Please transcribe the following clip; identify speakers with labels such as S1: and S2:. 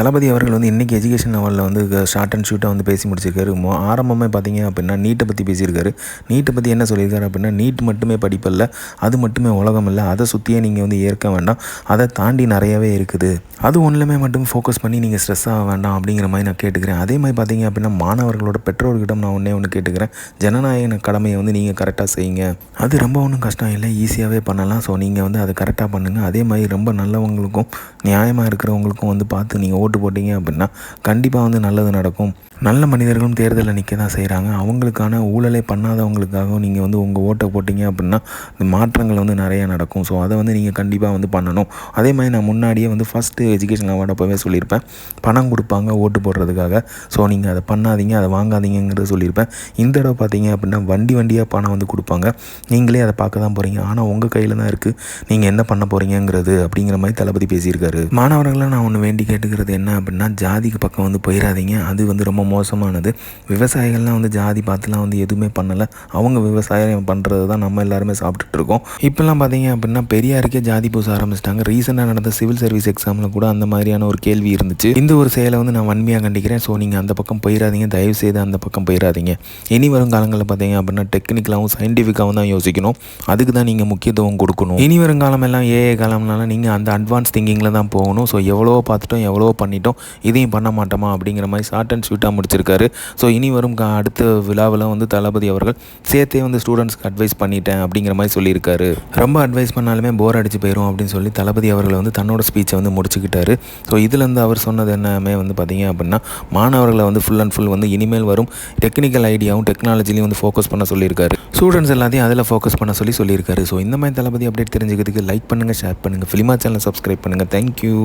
S1: தளபதி அவர்கள் வந்து இன்றைக்கி எஜுகேஷன் லெவலில் வந்து ஷார்ட் அண்ட் ஷூட்டாக வந்து பேசி முடிச்சிருக்காரு. மொ ஆரம்பமே பார்த்தீங்க அப்படின்னா நீட்டை பற்றி பேசியிருக்காரு. நீட்டை பற்றி என்ன சொல்லியிருக்காரு அப்படின்னா நீட் மட்டுமே படிப்பல்ல அது மட்டுமே உலகம் இல்லை அதை சுற்றியே நீங்கள் வந்து ஏற்க வேண்டாம். அதை தாண்டி நிறையவே இருக்குது. அது ஒன்றுமே மட்டும் ஃபோக்கஸ் பண்ணி நீங்கள் ஸ்ட்ரெஸ் ஆக வேண்டாம் அப்படிங்கிற மாதிரி நான் கேட்டுக்கிறேன். அதே மாதிரி பார்த்தீங்க அப்படின்னா மாணவர்களோட பெற்றோர்கிட்ட நான் ஒன்றே ஒன்று கேட்டுக்கிறேன். ஜனநாயக கடமையை வந்து நீங்கள் கரெக்டாக செய்யுங்க. அது ரொம்ப ஒன்றும் கஷ்டம் இல்லை. ஈஸியாகவே பண்ணலாம். ஸோ நீங்கள் வந்து அதை கரெக்டாக பண்ணுங்கள் அதே மாதிரி ரொம்ப நல்லவங்களுக்கும் நியாயமாக இருக்கிறவங்களுக்கும் வந்து பார்த்து நீங்கள் ஓட்டு போட்டிங்க அப்படின்னா கண்டிப்பாக வந்து நல்லது நடக்கும். நல்ல மனிதர்களும் தேர்தலில் நிற்க தான் செய்கிறாங்க அவங்களுக்கான ஊழலை பண்ணாதவங்களுக்காகவும் நீங்கள் வந்து உங்கள் ஓட்டை போட்டிங்க அப்படின்னா இந்த மாற்றங்கள் வந்து நிறையா நடக்கும். ஸோ அதை வந்து நீங்கள் கண்டிப்பாக வந்து பண்ணணும். அதே மாதிரி நான் முன்னாடியே வந்து ஃபஸ்ட்டு எஜுகேஷன் அவார்டு அப்போவே சொல்லியிருப்பேன். பணம் கொடுப்பாங்க ஓட்டு போடுறதுக்காக. ஸோ நீங்கள் அதை பண்ணாதீங்க அதை வாங்காதீங்கிறத சொல்லியிருப்பேன். இந்த தடவை பார்த்தீங்க அப்படின்னா வண்டி வண்டியாக பணம் வந்து கொடுப்பாங்க. நீங்களே அதை பார்க்க தான் போகிறீங்க ஆனால் உங்கள் கையில் தான் இருக்குது நீங்கள் என்ன பண்ண போகிறீங்கிறது அப்படிங்கிற மாதிரி தளபதி பேசியிருக்காரு. மாணவர்களை நான் ஒன்று வேண்டி கேட்டுக்கிறது என்ன அப்படின்னா ஜாதிக்கு பக்கம் வந்து போயிடாதீங்க அது வந்து ரொம்ப மோசமானது. விவசாயிகள்லாம் வந்து ஜாதி பார்த்துலாம் வந்து எதுவுமே பண்ணலை. அவங்க விவசாயம் பண்ணுறது தான் நம்ம எல்லாருமே சாப்பிட்டுட்டு இருக்கோம். இப்போல்லாம் பார்த்தீங்க அப்படின்னா பெரியாருக்கே ஜாதி பூச ஆரம்பிச்சிட்டாங்க. ரீசெண்டாக நடந்த சிவில் சர்வீஸ் எக்ஸாமில் கூட அந்த மாதிரியான ஒரு கேள்வி இருந்துச்சு. இந்த ஒரு செயலை வந்து நான் வன்மையாக கண்டிக்கிறேன். ஸோ நீங்கள் அந்த பக்கம் போயிடாதீங்க தயவு செய்து அந்த பக்கம் போயிடாதீங்க இனி வரும் காலங்களில் பார்த்தீங்க அப்படின்னா டெக்னிக்கலாகவும் சயின்டிஃபிக்காகவும் தான் யோசிக்கணும். அதுக்கு தான் நீங்கள் முக்கியத்துவம் கொடுக்கணும். இனி வரும் காலம் எல்லாம் ஏஏ காலம்னால நீங்கள் அந்த அட்வான்ஸ் திங்கிங்கில் தான் போகணும். ஸோ எவ்வளோ பார்த்துட்டோம் எவ்வளோ பண்ணிட்டோம். இதையும் பண்ண மாட்டோமா? அப்படிங்கிற மாதிரி ஷார்ட் அண்ட் ஷூட்டாக முடிச்சிருக்காரு. ஸோ இனி வரும் அடுத்த விழாவில் வந்து தளபதி அவர்கள் சேர்த்தே வந்து ஸ்டூடெண்ட்ஸ்க்கு அட்வைஸ் பண்ணிட்டேன் அப்படிங்கிற மாதிரி சொல்லியிருக்காரு. ரொம்ப அட்வைஸ் பண்ணாலுமே போர் அடிச்சு போயிடும் அப்படின்னு சொல்லி தளபதி அவர்கள் வந்து தன்னோட ஸ்பீச்சை வந்து முடிச்சுக்கிட்டாரு. ஸோ இதுலேருந்து அவர் சொன்னது என்னமே வந்து பார்த்தீங்க அப்படின்னா மாணவர்களை வந்து ஃபுல் அண்ட் ஃபுல் வந்து இனிமேல் வரும் டெக்னிக்கல் ஐடியாவும் டெக்னாலஜிலையும் வந்து ஃபோக்கஸ் பண்ண சொல்லியிருக்காரு. ஸ்டூடெண்ட்ஸ் எல்லாத்தையும் அதில் ஃபோக்கஸ் பண்ண சொல்லி சொல்லியிருக்காரு. ஸோ இந்த மாதிரி தளபதி அப்டேட் தெரிஞ்சுக்கிறதுக்கு லைக் பண்ணுங்கள் ஷேர் பண்ணுங்கள் ஃபிலிமா சேனல் சப்ஸ்கிரைப் பண்ணுங்கள் தேங்க்யூ